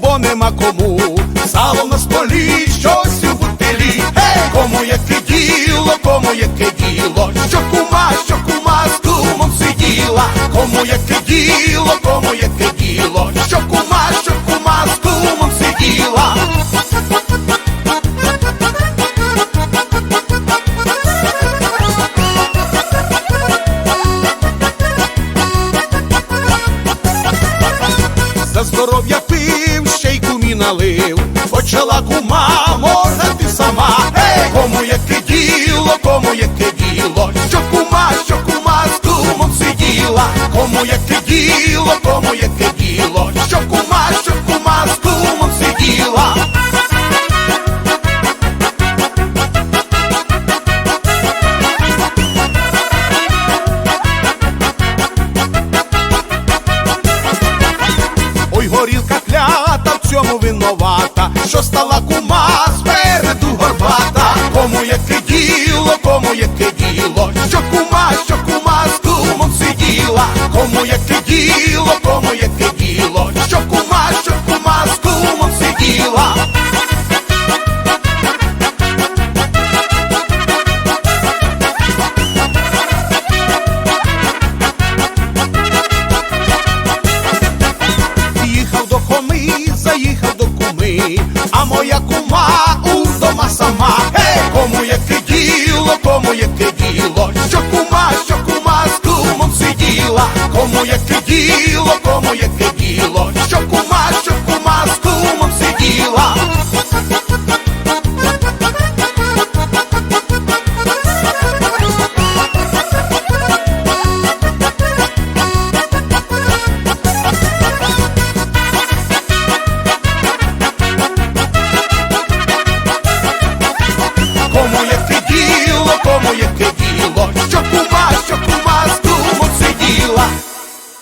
бо нема кому. Сало на столі, щось у бутилі. Гей, кому яке діло, кому яке діло, що кума, що кума з кумом сиділа, кому яке діло, кому яке діло, що кума здоров'я пив, ще й кумі налив, почала кума моргати сама. Клята в цьому винувата, що стала кума спереду горбата. Кому яке діло, кому яке діло, що кума, що кума з кумом сиділа, кому яке діло, кому яке діло, що кума, що кума з кумом сиділа. Яке діло, що